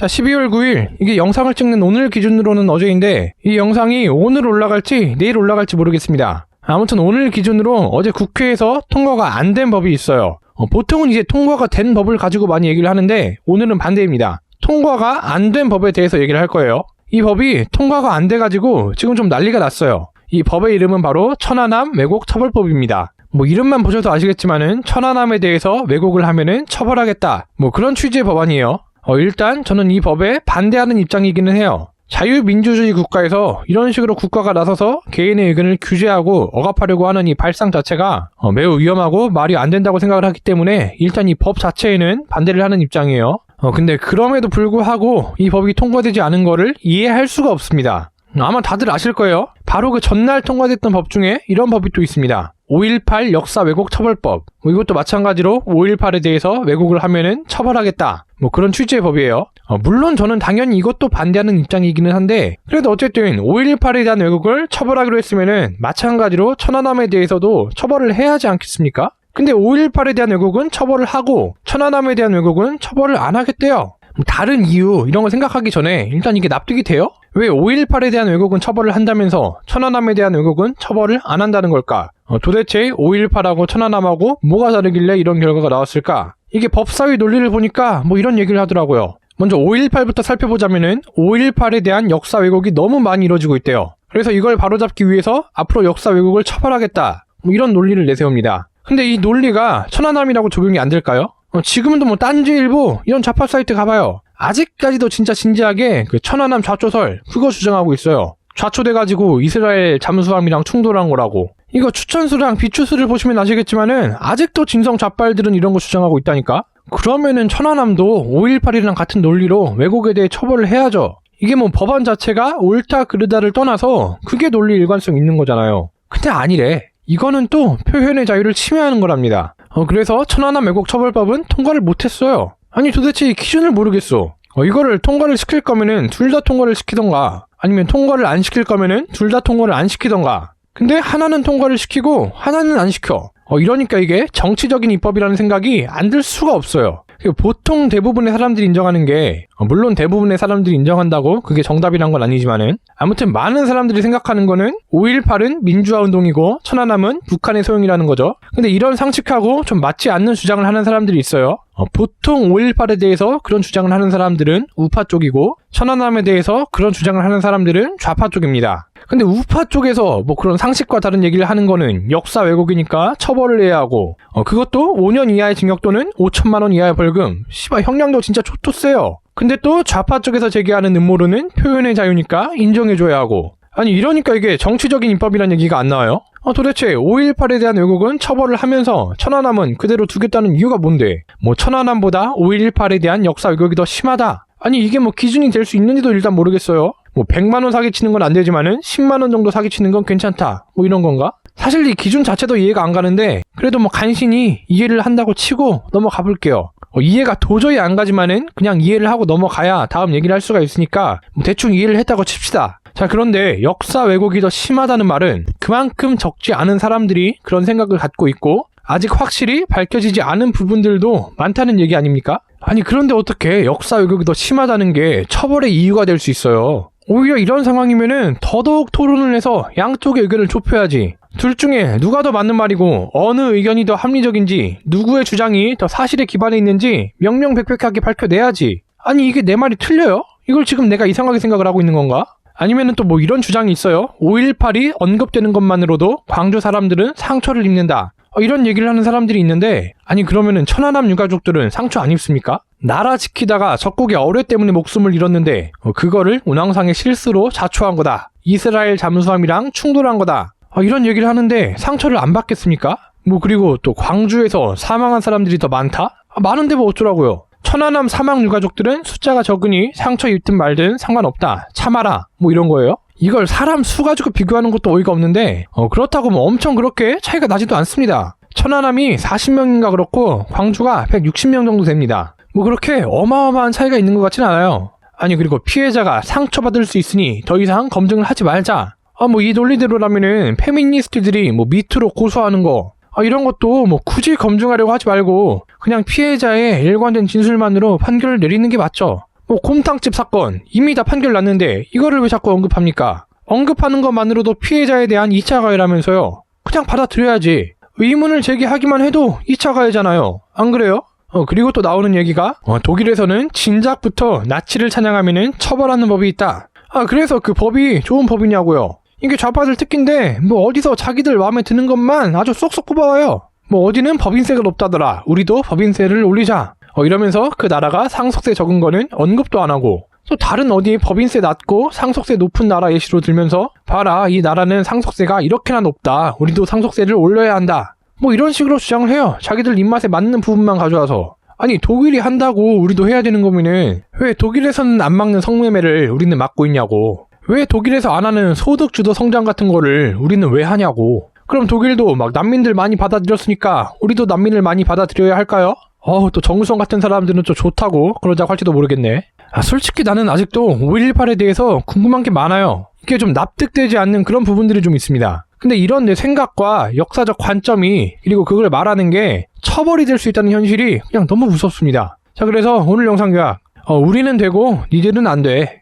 자, 12월 9일 이게 영상을 찍는 오늘 기준으로는 어제인데 이 영상이 오늘 올라갈지 내일 올라갈지 모르겠습니다. 아무튼 오늘 기준으로 어제 국회에서 통과가 안 된 법이 있어요. 어, 보통은 이제 통과가 된 법을 가지고 많이 얘기를 하는데 오늘은 반대입니다. 통과가 안 된 법에 대해서 얘기를 할 거예요. 이 법이 통과가 안 돼가지고 지금 좀 난리가 났어요. 이 법의 이름은 바로 천안함 왜곡 처벌법입니다. 뭐 이름만 보셔도 아시겠지만은 천안함에 대해서 왜곡을 하면은 처벌하겠다. 뭐 그런 취지의 법안이에요. 어, 일단 저는 이 법에 반대하는 입장이기는 해요. 자유민주주의 국가에서 이런 식으로 국가가 나서서 개인의 의견을 규제하고 억압하려고 하는 이 발상 자체가 어, 매우 위험하고 말이 안 된다고 생각을 하기 때문에 일단 이 법 자체에는 반대를 하는 입장이에요. 어, 근데 그럼에도 불구하고 이 법이 통과되지 않은 거를 이해할 수가 없습니다. 아마 다들 아실 거예요. 바로 그 전날 통과됐던 법 중에 이런 법이 또 있습니다. 5.18 역사 왜곡 처벌법. 뭐 이것도 마찬가지로 5.18에 대해서 왜곡을 하면은 처벌하겠다. 뭐 그런 취지의 법이에요. 어, 물론 저는 당연히 이것도 반대하는 입장이기는 한데 그래도 어쨌든 5.18에 대한 왜곡을 처벌하기로 했으면은 마찬가지로 천안함에 대해서도 처벌을 해야 하지 않겠습니까? 근데 5.18에 대한 왜곡은 처벌을 하고 천안함에 대한 왜곡은 처벌을 안 하겠대요. 뭐 다른 이유 이런 거 생각하기 전에 일단 이게 납득이 돼요? 왜 5.18에 대한 왜곡은 처벌을 한다면서 천안함에 대한 왜곡은 처벌을 안 한다는 걸까? 어, 도대체 5.18하고 천안함하고 뭐가 다르길래 이런 결과가 나왔을까? 이게 법사위 논리를 보니까 뭐 이런 얘기를 하더라고요. 먼저 5.18부터 살펴보자면은 5.18에 대한 역사 왜곡이 너무 많이 이루어지고 있대요. 그래서 이걸 바로잡기 위해서 앞으로 역사 왜곡을 처벌하겠다. 뭐 이런 논리를 내세웁니다. 근데 이 논리가 천안함이라고 적용이 안 될까요? 어, 지금도 뭐 딴지일보 이런 좌파 사이트 가봐요. 아직까지도 진짜 진지하게 그 천안함 좌초설 그거 주장하고 있어요. 좌초돼가지고 이스라엘 잠수함이랑 충돌한 거라고. 이거 추천수랑 비추수를 보시면 아시겠지만은 아직도 진성 좌빨들은 이런 거 주장하고 있다니까. 그러면은 천안함도 5.18이랑 같은 논리로 왜곡에 대해 처벌을 해야죠. 이게 뭐 법안 자체가 옳다 그르다를 떠나서 그게 논리 일관성 있는 거잖아요. 근데 아니래. 이거는 또 표현의 자유를 침해하는 거랍니다. 어, 그래서 천안함 왜곡 처벌법은 통과를 못했어요. 아니 도대체 이 기준을 모르겠어. 어, 이거를 통과를 시킬 거면은 둘 다 통과를 시키던가 아니면 통과를 안 시킬 거면은 둘 다 통과를 안 시키던가. 근데 하나는 통과를 시키고 하나는 안 시켜. 어, 이러니까 이게 정치적인 입법이라는 생각이 안 들 수가 없어요. 보통 대부분의 사람들이 인정하는 게 어, 물론 대부분의 사람들이 인정한다고 그게 정답이란 건 아니지만은 아무튼 많은 사람들이 생각하는 거는 5.18은 민주화 운동이고 천안함은 북한의 소용이라는 거죠. 근데 이런 상식하고 좀 맞지 않는 주장을 하는 사람들이 있어요. 어, 보통 5.18에 대해서 그런 주장을 하는 사람들은 우파 쪽이고 천안함에 대해서 그런 주장을 하는 사람들은 좌파 쪽입니다. 근데 우파 쪽에서 뭐 그런 상식과 다른 얘기를 하는 거는 역사 왜곡이니까 처벌을 해야 하고 어, 그것도 5년 이하의 징역 또는 5천만 원 이하의 벌금. 씨발 형량도 진짜 초토 세요. 근데 또 좌파 쪽에서 제기하는 음모론은 표현의 자유니까 인정해줘야 하고 아니 이러니까 이게 정치적인 입법이라는 얘기가 안 나와요? 어, 도대체 5.18에 대한 왜곡은 처벌을 하면서 천안함은 그대로 두겠다는 이유가 뭔데? 뭐 천안함보다 5.18에 대한 역사 왜곡이 더 심하다. 아니 이게 뭐 기준이 될 수 있는지도 일단 모르겠어요. 뭐 100만 원 사기치는 건 안 되지만은 10만 원 정도 사기치는 건 괜찮다. 뭐 이런 건가? 사실 이 기준 자체도 이해가 안 가는데 그래도 뭐 간신히 이해를 한다고 치고 넘어가 볼게요. 어, 이해가 도저히 안 가지만은 그냥 이해를 하고 넘어가야 다음 얘기를 할 수가 있으니까 뭐 대충 이해를 했다고 칩시다. 자 그런데 역사 왜곡이 더 심하다는 말은 그만큼 적지 않은 사람들이 그런 생각을 갖고 있고 아직 확실히 밝혀지지 않은 부분들도 많다는 얘기 아닙니까? 아니 그런데 어떻게 역사 왜곡이 더 심하다는 게 처벌의 이유가 될 수 있어요? 오히려 이런 상황이면은 더더욱 토론을 해서 양쪽의 의견을 좁혀야지. 둘 중에 누가 더 맞는 말이고 어느 의견이 더 합리적인지 누구의 주장이 더 사실에 기반해 있는지 명명백백하게 밝혀내야지. 아니 이게 내 말이 틀려요? 이걸 지금 내가 이상하게 생각을 하고 있는 건가? 아니면은 또 뭐 이런 주장이 있어요. 5.18이 언급되는 것만으로도 광주 사람들은 상처를 입는다. 어, 이런 얘기를 하는 사람들이 있는데 아니 그러면은 천안함 유가족들은 상처 안 입습니까? 나라 지키다가 적국의 어뢰 때문에 목숨을 잃었는데 어, 그거를 운항상의 실수로 자초한 거다. 이스라엘 잠수함이랑 충돌한 거다. 어, 이런 얘기를 하는데 상처를 안 받겠습니까? 뭐 그리고 또 광주에서 사망한 사람들이 더 많다? 아, 많은데 뭐 어쩌라고요? 천안함 사망 유가족들은 숫자가 적으니 상처 입든 말든 상관없다. 참아라. 뭐 이런 거예요. 이걸 사람 수 가지고 비교하는 것도 어이가 없는데 어, 그렇다고 뭐 엄청 그렇게 차이가 나지도 않습니다. 천안함이 40명인가 그렇고 광주가 160명 정도 됩니다. 뭐 그렇게 어마어마한 차이가 있는 것 같진 않아요. 아니 그리고 피해자가 상처받을 수 있으니 더 이상 검증을 하지 말자. 아 뭐 이 논리대로라면은 페미니스트들이 뭐 미투로 고소하는 거 아, 이런 것도 뭐 굳이 검증하려고 하지 말고 그냥 피해자의 일관된 진술만으로 판결을 내리는 게 맞죠. 뭐 곰탕집 사건 이미 다 판결 났는데 이거를 왜 자꾸 언급합니까? 언급하는 것만으로도 피해자에 대한 2차 가해라면서요. 그냥 받아들여야지. 의문을 제기하기만 해도 2차 가해잖아요. 안 그래요? 어, 그리고 또 나오는 얘기가 어, 독일에서는 진작부터 나치를 찬양하면은 처벌하는 법이 있다. 아 그래서 그 법이 좋은 법이냐고요. 이게 좌파들 특기인데 뭐 어디서 자기들 마음에 드는 것만 아주 쏙쏙 뽑아와요. 뭐 어디는 법인세가 높다더라. 우리도 법인세를 올리자. 어, 이러면서 그 나라가 상속세 적은 거는 언급도 안 하고 또 다른 어디 법인세 낮고 상속세 높은 나라 예시로 들면서 봐라 이 나라는 상속세가 이렇게나 높다. 우리도 상속세를 올려야 한다. 뭐 이런 식으로 주장을 해요. 자기들 입맛에 맞는 부분만 가져와서. 아니 독일이 한다고 우리도 해야 되는 거면은 왜 독일에서는 안 막는 성매매를 우리는 막고 있냐고. 왜 독일에서 안 하는 소득 주도 성장 같은 거를 우리는 왜 하냐고. 그럼 독일도 막 난민들 많이 받아들였으니까 우리도 난민을 많이 받아들여야 할까요? 어우 또 정우성 같은 사람들은 또 좋다고 그러자고 할지도 모르겠네. 아 솔직히 나는 아직도 5.18에 대해서 궁금한 게 많아요. 이게 좀 납득되지 않는 그런 부분들이 좀 있습니다. 근데 이런 내 생각과 역사적 관점이 그리고 그걸 말하는 게 처벌이 될 수 있다는 현실이 그냥 너무 무섭습니다. 자 그래서 오늘 영상 요약 어, 우리는 되고 니들은 안 돼.